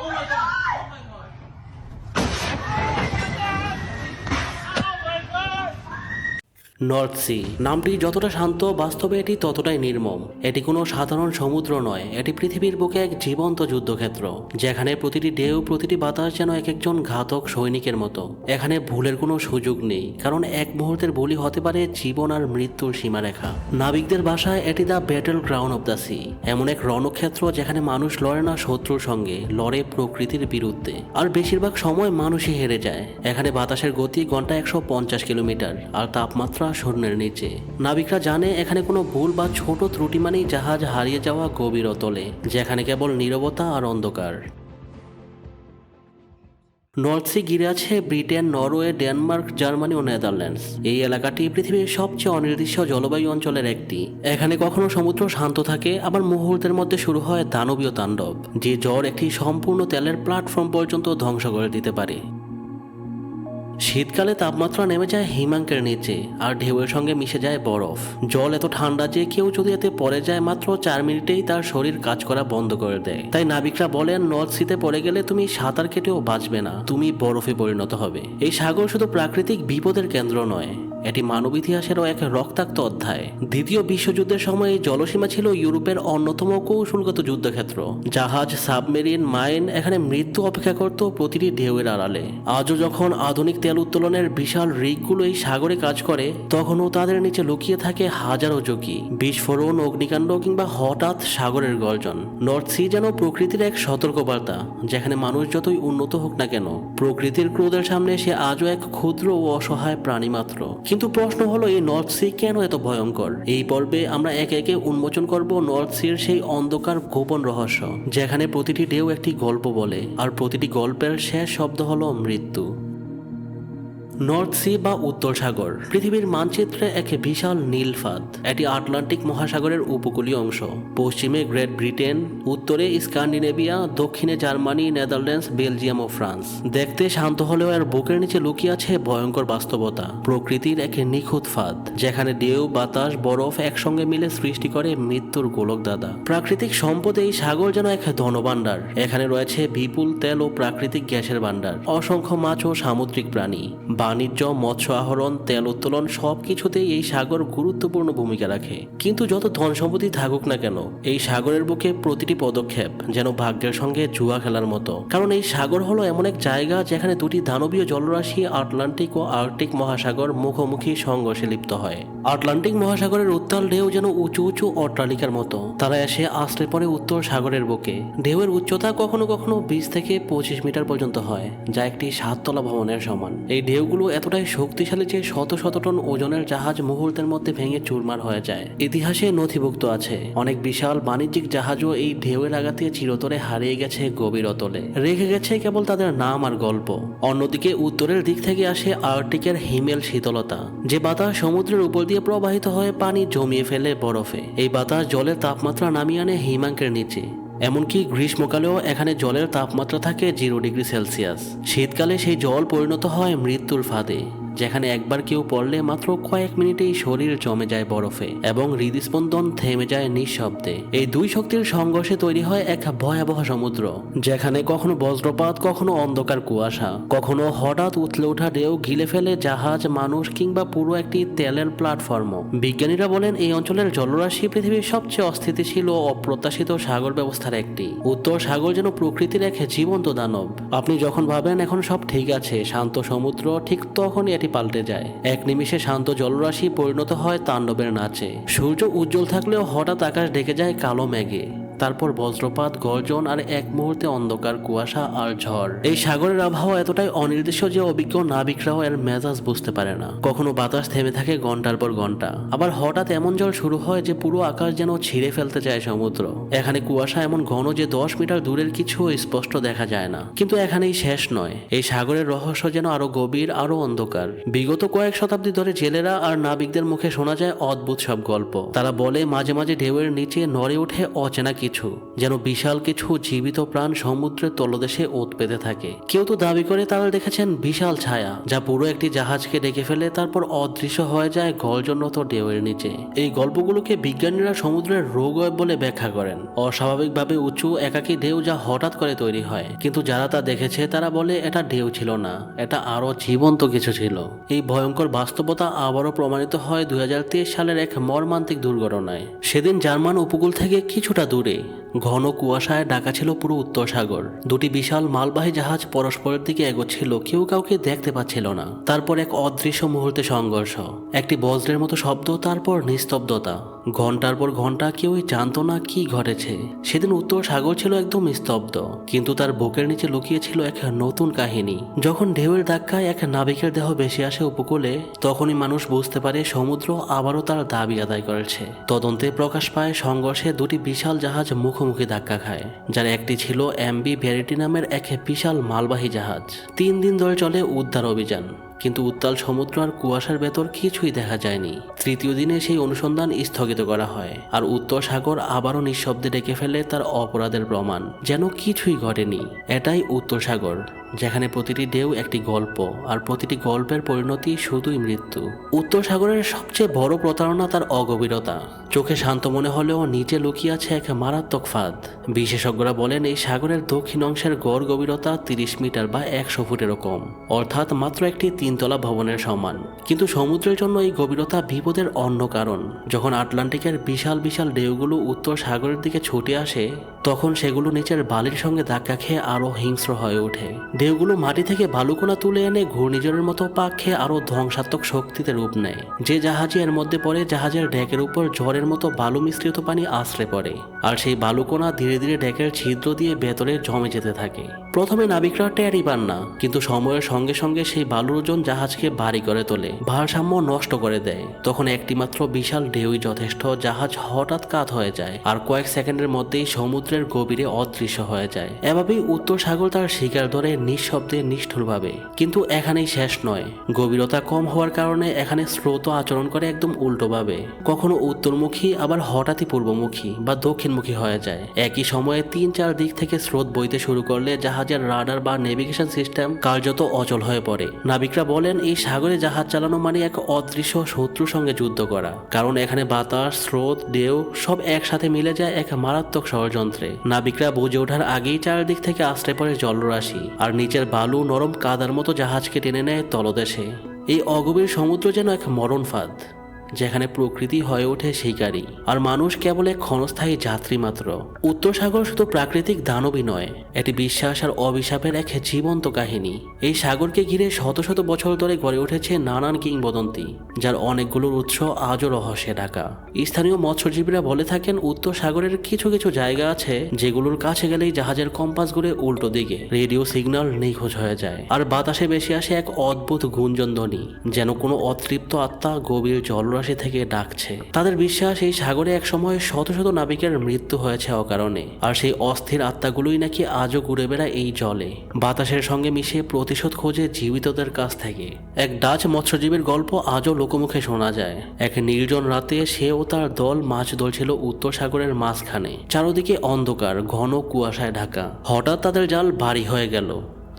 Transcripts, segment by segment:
Oh my God. North Sea. নামটি যতটা শান্ত, বাস্তবে এটি ততটাই নির্মম। এটি কোনো সাধারণ সমুদ্র নয়, এটি পৃথিবীর বুকে এক জীবন্ত যুদ্ধক্ষেত্র, যেখানে প্রতিটি ঢেউ, প্রতিটি বাতাস যেন এক একজন ঘাতক সৈনিকের মতো। এখানে ভুলের কোনো সুযোগ নেই, কারণ এক মুহূর্তের বলি হতে পারে জীবন আর মৃত্যুর সীমারেখা। নাবিকদের ভাষায় এটি the battle ground of the sea. এমন এক রণক্ষেত্র যেখানে মানুষ লড়ে না শত্রুর সঙ্গে, লড়ে প্রকৃতির বিরুদ্ধে। আর বেশিরভাগ সময় মানুষই হেরে যায়। এখানে বাতাসের গতি ঘণ্টা একশো পঞ্চাশ কিলোমিটার, আর তাপমাত্রা শূন্যের নিচে। নাবিকরা জানে এখানে কোনো ভুল বা ছোট ত্রুটি মানেই জাহাজ হারিয়ে যাওয়া গভীর অতলে, যেখানে কেবল নীরবতা আর অন্ধকার। নর্থ সি ঘিরে আছে ব্রিটেন, নরওয়ে, ডেনমার্ক, জার্মানি ও নেদারল্যান্ডস। এই এলাকাটি পৃথিবীর সবচেয়ে অনির্দিষ্ট জলবায়ু অঞ্চলের একটি। এখানে কখনো সমুদ্র শান্ত থাকে, আবার মুহূর্তের মধ্যে শুরু হয় দানবীয় তাণ্ডব, যে জ্বর একটি সম্পূর্ণ তেলের প্ল্যাটফর্ম পর্যন্ত ধ্বংস করে দিতে পারে। শীতকালে তাপমাত্রা নেমে যায় হিমাঙ্কের নিচে, আর ঢেউয়ের সঙ্গে মিশে যায় বরফ। জল এত ঠান্ডা যে কেউ যদি এতে পড়ে যায় মাত্র চার মিনিটেই তার শরীর কাজ করা বন্ধ করে দেয়। তাই নাবিকরা বলেন নর্থ সিতে পড়ে গেলে তুমি সাঁতার কেটেও বাঁচবে না, তুমি বরফে পরিণত হবে। এই সাগর শুধু প্রাকৃতিক বিপদের কেন্দ্র নয় এটি মানব ইতিহাসেরও এক রক্তাক্ত অধ্যায়। দ্বিতীয় বিশ্বযুদ্ধের সময় জলসীমা ছিল ইউরোপের অন্যতম কৌশলগত যুদ্ধক্ষেত্র। জাহাজ, সাবমেরিন, মাইন এখানে মৃত্যু অপেক্ষা করত প্রতিটি ঢেউয়ের আড়ালে। আজও যখন আধুনিক তেল উত্তোলনের বিশাল রিগগুলো এই সাগরে কাজ করে, তখনও তাদের নিচে লুকিয়ে থাকে হাজারো ঝুঁকি বিস্ফোরণ, অগ্নিকাণ্ড কিংবা হঠাৎ সাগরের গর্জন। নর্থ সি যেন প্রকৃতির এক সতর্কবার্তা, যেখানে মানুষ যতই উন্নত হোক না কেন, প্রকৃতির ক্রোধের সামনে সে আজও এক ক্ষুদ্র ও অসহায় প্রাণী মাত্র কিন্তু প্রশ্ন হলো, এই নর্থ সি কেন এত ভয়ঙ্কর? এই পর্বে আমরা একে একে উন্মোচন করব নর্থ সির সেই অন্ধকার গোপন রহস্য, যেখানে প্রতিটি ঢেউ একটি গল্প বলে, আর প্রতিটি গল্পের শেষ শব্দ হলো মৃত্যু। নর্থ সি বা উত্তর সাগর, পৃথিবীর মানচিত্রে এক বিশাল নীল ফাঁদ। এটি আটলান্টিক মহাসাগরের উপকূলীয় অংশ। পশ্চিমে গ্রেট ব্রিটেন, উত্তরে স্ক্যান্ডিনেভিয়া দক্ষিণে জার্মানি, নেদারল্যান্ডস, বেলজিয়াম ও ফ্রান্স। দেখতে শান্ত হলেও এর বুকের নিচে লুকিয়ে আছে ভয়ঙ্কর বাস্তবতা। প্রকৃতির এক নিখুঁত ফাঁদ, যেখানে ঢেউ, বাতাস, বরফ একসঙ্গে মিলে সৃষ্টি করে মৃত্যুর গোলক দাদা। প্রাকৃতিক সম্পদে এই সাগর যেন এক ধনভাণ্ডার। এখানে রয়েছে বিপুল তেল ও প্রাকৃতিক গ্যাসের ভাণ্ডার। অসংখ্য মাছ ও সামুদ্রিক প্রাণী। বাণিজ্য, মৎস্য আহরণ, তেল উত্তোলন সব কিছুতেই এই সাগর গুরুত্বপূর্ণ ভূমিকা রাখে। কিন্তু যত ধন সম্পত্তি থাকুক না কেন, এই সাগরের বুকে প্রতিটি পদক্ষেপ যেন ভাগ্যের সঙ্গে জুয়া খেলার মতো। কারণ এই সাগর হলো এমন এক জায়গা যেখানে দুটি দানবীয় জলরাশি, আটলান্টিক ও আর্কটিক মহাসাগর, মুখোমুখি সংঘর্ষে লিপ্ত হয়। আটলান্টিক মহাসাগরের উত্তাল ঢেউ যেন উঁচু উঁচু অট্টালিকার মতো। তারা এসে আশ্রে পরে উত্তর সাগরের বুকে। ঢেউয়ের উচ্চতা কখনো কখনো বিশ থেকে পঁচিশ মিটার পর্যন্ত হয়, যা একটি সাততলা ভবনের সমান। এই ঢেউগুলো এতটাই শক্তিশালী যে শত শত টন ওজনের জাহাজ মুহূর্তের মধ্যে ভেঙে চুরমার হয়ে যায়। ইতিহাসে নথিভুক্ত আছে। অনেক বিশাল বাণিজ্যিক জাহাজও এই ঢেউয়ের আঘাতে চিরতরে হারিয়ে গেছে গভীর অতলে। রেখে গেছে কেবল তাদের নাম আর গল্প। অন্যদিকে উত্তরের দিক থেকে আসে আর্টিকের হিমেল শীতলতা। যে বাতাস সমুদ্রের উপর দিয়ে প্রবাহিত হয়ে পানি জমিয়ে ফেলে বরফে। এই বাতাস জলের তাপমাত্রা নামিয়ে আনে হিমাঙ্কের নিচে। এমনকি গ্রীষ্মকালেও এখানে জলের তাপমাত্রা থাকে জিরো ডিগ্রি সেলসিয়াস। শীতকালে সেই জল পরিণত হয় মৃত্যুর ফাঁদে। যেখানে একবার কেউ পড়লে মাত্র কয়েক মিনিটেই শরীর জমে যায় বরফে এবং হৃদস্পন্দন থেমে যায় নিঃশব্দে। এই দুই শক্তির সংঘর্ষে তৈরি হয় এক ভয়াবহ সমুদ্র, যেখানে কখনো বজ্রপাত, কখনো অন্ধকার কুয়াশা, কখনো হঠাৎ উথলে ওঠা ঢেউ, গিলে ফেলে জাহাজ, মানুষ কিংবা পুরো একটি তেলের প্ল্যাটফর্ম বিজ্ঞানীরা বলেন, এই অঞ্চলের জলরাশি পৃথিবীর সবচেয়ে অস্থিতিশীল ও অপ্রত্যাশিত সাগর ব্যবস্থার একটি। উত্তর সাগর যেন প্রকৃতির এক জীবন্ত দানব। আপনি যখন ভাবেন, এখন সব ঠিক আছে, শান্ত সমুদ্র, ঠিক তখনই এটি পাল্টে যায়। এক নিমিষে শান্ত জলরাশি পরিণত হয় তাণ্ডবের নাচে। সূর্য উজ্জ্বল থাকলেও হঠাৎ আকাশ ঢেকে যায় কালো মেঘে। তারপর বজ্রপাত, গর্জন আর এক মুহূর্তে অন্ধকার, কুয়াশা আর ঝড়। এই সাগরের আবহাওয়া এতটাই অনির্দিষ্ট যে অভিজ্ঞ নাবিকরাও এর মেজাজ বুঝতে পারে না। কখনো বাতাস থেমে থাকে ঘণ্টার পর ঘণ্টা। আবার হঠাৎ এমন জল শুরু হয় যে পুরো আকাশ যেন ছিঁড়ে ফেলতে চায় সমুদ্র। এখানে কুয়াশা এমন ঘন যে দশ মিটার দূরের কিছু স্পষ্ট দেখা যায় না। কিন্তু এখানেই শেষ নয়। এই সাগরের রহস্য যেন আরও গভীর, আরও অন্ধকার। বিগত কয়েক শতাব্দী ধরে জেলেরা আর নাবিকদের মুখে শোনা যায় অদ্ভুত সব গল্প। তারা বলে, মাঝে মাঝে ঢেউয়ের নিচে নড়ে ওঠে অচেনা কিছু। কিছু, যেন বিশাল কিছু জীবিত প্রাণ সমুদ্রের তলদেশে ওত পেতে থাকে। কেউ তো দাবি করে তারা দেখেছেন বিশাল ছায়া, যা পুরো একটি জাহাজকে ডেকে ফেলে, তারপর অদৃশ্য হয়ে যায় গর্জনত ঢেউয়ের নিচে। এই গল্পগুলোকে বিজ্ঞানীরা সমুদ্রের রোগ বলে ব্যাখ্যা করেন। অস্বাভাবিকভাবে উঁচু, একাকী ঢেউ যা হঠাৎ করে তৈরি হয়। কিন্তু যারা তা দেখেছে, তারা বলে এটা ঢেউ ছিল না, এটা আরও জীবন্ত কিছু ছিল। এই ভয়ঙ্কর বাস্তবতা আবারও প্রমাণিত হয় দুই হাজার তেইশ সালের এক মর্মান্তিক দুর্ঘটনায়। সেদিন জার্মান উপকূল থেকে কিছুটা দূরে you ঘন কুয়াশায় ঢাকা ছিল পুরো উত্তর সাগর। দুটি বিশাল মালবাহী জাহাজ পরস্পরের দিকে এগোচ্ছিল, কেউ কাউকে দেখতে পাচ্ছিল না। তারপর এক অদৃশ্য মুহূর্তে সংঘর্ষ। একটি বজ্রের মতো শব্দ, তারপর নিস্তব্ধতা। ঘণ্টার পর ঘণ্টা কেউই জানতো না কি ঘটেছে। সেদিন উত্তর সাগর ছিল একদম স্তব্ধ কিন্তু তার বুকের নিচে লুকিয়ে ছিল এক নতুন কাহিনী। যখন ঢেউয়ের ধাক্কায় এক নাবিকের দেহ বেশি আসে উপকূলে, তখনই মানুষ বুঝতে পারে সমুদ্র আবারও তার দাবি আদায় করেছে। তদন্তে প্রকাশ পায়, সংঘর্ষে দুটি বিশাল জাহাজ মুখোমুখি ধাক্কা খায়, যার একটি ছিল এমবি ভ্যারিটি নামের এক বিশাল মালবাহী জাহাজ। তিন দিন ধরে চলে উদ্ধার অভিযান। কিন্তু উত্তাল সমুদ্র আর কুয়াশার ভেতর কিছুই দেখা যায়নি। তৃতীয় দিনে সেই অনুসন্ধান স্থগিত করা হয়, আর উত্তর সাগর আবারও নিঃশব্দে ডেকে ফেলে তার অপরাধের প্রমাণ, যেন কিছুই ঘটেনি। এটাই উত্তর সাগর, যেখানে প্রতিটি ঢেউ একটি গল্প, আর প্রতিটি গল্পের পরিণতি শুধুই মৃত্যু। উত্তর সাগরের সবচেয়ে বড় প্রতারণা তার অগভীরতা। চোখে শান্ত মনে হলেও নিচে লুকিয়ে আছে এক মারাত্মক ফাঁদ। বিশেষজ্ঞরা বলেন এই সাগরের দক্ষিণ অংশের গড় গভীরতা তিরিশ মিটার বা একশো ফুটেরও কম। অর্থাৎ মাত্র একটি তিনতলা ভবনের সমান। কিন্তু সমুদ্রের জন্য এই গভীরতা বিপদের অন্য কারণ। যখন আটলান্টিকের বিশাল বিশাল ঢেউগুলো উত্তর সাগরের দিকে ছুটে আসে, তখন সেগুলো নিচের বালির সঙ্গে ধাক্কা খেয়ে আরও হিংস্র হয়ে ওঠে। ঢেউগুলো মাটি থেকে বালুকোনা তুলে এনে ঘূর্ণিঝড়ের মতো পাক খেয়ে আরও ধ্বংসাত্মক শক্তিতে রূপ নেয়। যে জাহাজই এর মধ্যে পড়ে, জাহাজের ডেকের উপর ঝড়ের মতো বালু মিশ্রিত পানি আশ্রে পড়ে। আর সেই বালুকোনা ধীরে ধীরে ডেকের ছিদ্র দিয়ে ভেতরে জমে যেতে থাকে। প্রথমে নাবিকরা টেরই পান না, কিন্তু সময়ের সঙ্গে সঙ্গে সেই বালুর ওজন জাহাজকে ভারী করে তোলে। ভারসাম্য নষ্ট করে দেয়। তখন একটিমাত্র বিশাল ঢেউই যথেষ্ট জাহাজ হঠাৎ কাত হয়ে যায় আর কয়েক সেকেন্ডের মধ্যেই সমুদ্রের গভীরে অদৃশ্য হয়ে যায়। এভাবেই উত্তর সাগর তার শিকার ধরে নিঃশব্দে নিষ্ঠুরভাবে। কিন্তু এখানেই শেষ নয়। গভীরতা কম হওয়ার কারণে এখানে স্রোত আচরণ করে একদম উল্টোভাবে। কখনো উত্তরমুখী, আবার হঠাৎই পূর্বমুখী বা দক্ষিণমুখী হয়ে যায়। একই সময়ে তিন চার দিক থেকে স্রোত বইতে শুরু করলে জাহাজের রাডার বা নেভিগেশন সিস্টেম কার্যত অচল হয়ে পড়ে। নাবিকরা বলেন, এই সাগরে জাহাজ চালানো মানে এক অদৃশ্য শত্রুর সঙ্গে যুদ্ধ করা। কারণ এখানে বাতাস, স্রোত, ঢেউ সব একসাথে মিলে যায় এক মারাত্মক ষড়যন্ত্রে। নাবিকরা বুঝে ওঠার আগেই চারদিক থেকে আশ্রে পড়ে জলরাশি, আর নিচের বালু নরম কাদার মতো জাহাজকে টেনে নেয় তলদেশে। এই অগভীর সমুদ্র যেন এক মরণ ফাঁদ যেখানে প্রকৃতি হয়ে ওঠে শিকারী আর মানুষ কেবল এক ক্ষণস্থায়ী যাত্রী মাত্র। উত্তর সাগর শুধু প্রাকৃতিক দানবই নয়, এটি বিশ্বাস আর অভিশাপের এক জীবন্ত কাহিনী। এই সাগরকে ঘিরে শত শত বছর ধরে গড়ে উঠেছে নানান কিংবদন্তি, যার অনেকগুলোর উৎস আজও রহস্যে ঢাকা। স্থানীয় মৎস্যজীবীরা বলে থাকেন উত্তর সাগরের কিছু কিছু জায়গা আছে, যেগুলোর কাছে গেলেই জাহাজের কম্পাস ঘুরে উল্টো দিকে রেডিও সিগন্যাল নিখোঁজ হয়ে যায়। আর বাতাসে বেশি আসে এক অদ্ভুত গুঞ্জন ধ্বনি, যেন কোনো অতৃপ্ত আত্মা গভীর জলরাশি থেকে ডাকছে। তাদের বিশ্বাস, এই সাগরে এক সময় শত শত নাবিকের মৃত্যু হয়েছে অকারণে। আর সেই অস্থির আত্মাগুলোই নাকি আজও ঘুরে বেড়ায় এই জলে। বাতাসের সঙ্গে মিশে প্রতিশোধ খোঁজে জীবিতদের কাছ থেকে। এক ডাচ মৎস্যজীবীর গল্প আজও লোকমুখে শোনা যায়। এক নির্জন রাতে সে ও তার দল মাছ ধরছিল উত্তর সাগরের মাঝখানে। চারদিকে অন্ধকার, ঘন কুয়াশায় ঢাকা। হঠাৎ তাদের জাল ভারী হয়ে গেল।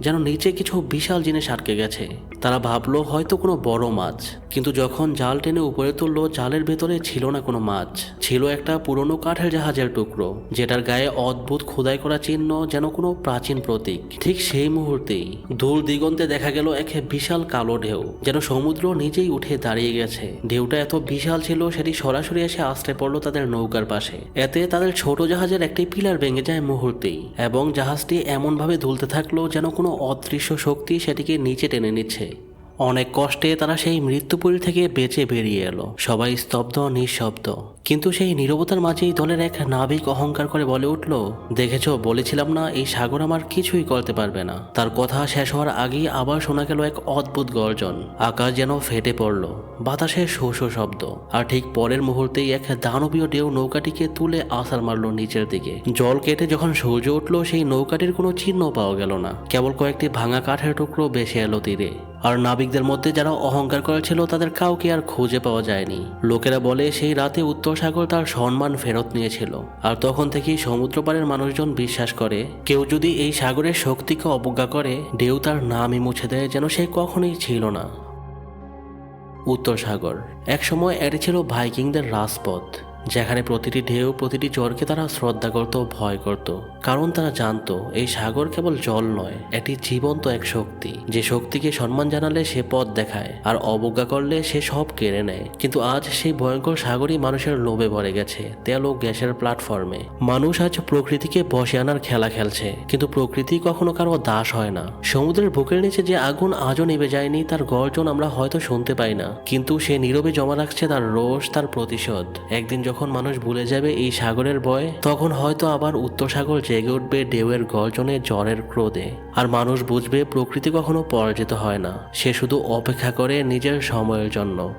যেন নিচে কিছু বিশাল জিনিস আটকে গেছে। তারা ভাবলো, হয়তো কোনো বড় মাছ। কিন্তু যখন জাল টেনে উপরে তুললো, জালের ভেতরে ছিল না কোনো মাছ। ছিল একটা পুরনো কাঠের জাহাজের টুকরো, যেটার গায়ে অদ্ভুত খোদাই করা চিহ্ন যেন কোনো প্রাচীন প্রতীক। ঠিক সেই মুহূর্তেই দূর দিগন্তে দেখা গেল এক বিশাল কালো ঢেউ, যেন সমুদ্র নিজেই উঠে দাঁড়িয়ে গেছে। ঢেউটা এত বিশাল ছিল, সেটি সরাসরি এসে আশ্রে পড়ল তাদের নৌকার পাশে। এতে তাদের ছোট জাহাজের একটি পিলার ভেঙে যায় মুহূর্তেই, এবং জাহাজটি এমনভাবে দুলতে থাকল যেন কোনো অদৃশ্য শক্তি সেটিকে নিচে টেনে নিচ্ছে। অনেক কষ্টে তারা সেই মৃত্যুপুরী থেকে বেঁচে বেরিয়ে এলো। সবাই স্তব্ধ নিঃশব্দ। কিন্তু সেই নীরবতার মাঝেই দলের এক নাবিক অহংকার করে বলে উঠল, দেখেছ, বলেছিলাম না, এই সাগর আমার কিছুই করতে পারবে না। তার কথা শেষ হওয়ার আগেই আবার শোনা গেল এক অদ্ভুত গর্জন। আকাশ যেন ফেটে পড়ল বাতাসে শো শব্দ। আর ঠিক পরের মুহূর্তেই এক দানবীয় ঢেউ নৌকাটিকে তুলে আসার মারলো নিচের দিকে। জল কেটে যখন সূর্য উঠল, সেই নৌকাটির কোনো চিহ্ন পাওয়া গেল না। কেবল কয়েকটি ভাঙা কাঠের টুকরো বেসে এলো তীরে। আর নাবিকদের মধ্যে যারা অহংকার করেছিল তাদের কাউকে আর খুঁজে পাওয়া যায়নি। লোকেরা বলে, সেই রাতে উত্তর সাগর তার সম্মান ফেরত নিয়েছিল। আর তখন থেকেই সমুদ্র সমুদ্রপাড়ের মানুষজন বিশ্বাস করে, কেউ যদি এই সাগরের শক্তিকে অবজ্ঞা করে, ঢেউ তার নামই মুছে দেয় যেন সে কখনোই ছিল না। উত্তর সাগর। একসময় এটি ছিল ভাইকিংদের রাজপথ। যেখানে প্রতিটি ঢেউ, প্রতিটি জ্বরকে তারা শ্রদ্ধা করত ভয় করত। কারণ তারা জানতো, এই সাগর কেবল জল নয়, এটি জীবন্ত এক শক্তি। যে শক্তিকে সম্মান জানালে সে পথ দেখায়, আর অবজ্ঞা করলে সে সব কেড়ে নেয়। কিন্তু আজ সেই ভয়ঙ্কর সাগরই মানুষের লোভে ভরে গেছে, তেল ও গ্যাসের প্ল্যাটফর্মে। মানুষ আজ প্রকৃতিকে বসে আনার খেলা খেলছে, কিন্তু প্রকৃতি কখনো কারও দাস হয় না। সমুদ্রের বুকের নিচে যে আগুন আজও নিভে যায়নি, তার গর্জন আমরা হয়তো শুনতে পাই না। কিন্তু সে নীরবে জমা রাখছে তার রোষ, তার প্রতিশোধ। একদিন যখন মানুষ ভুলে যাবে এই সাগরের ভয়, তখন হয়তো আবার উত্তর সাগর জেগে উঠবে ঢেউয়ের গর্জনে, জ্বরের ক্রোধে। আর মানুষ বুঝবে প্রকৃতি কখনো পরাজিত হয় না। সে শুধু অপেক্ষা করে নিজের সময়ের জন্য।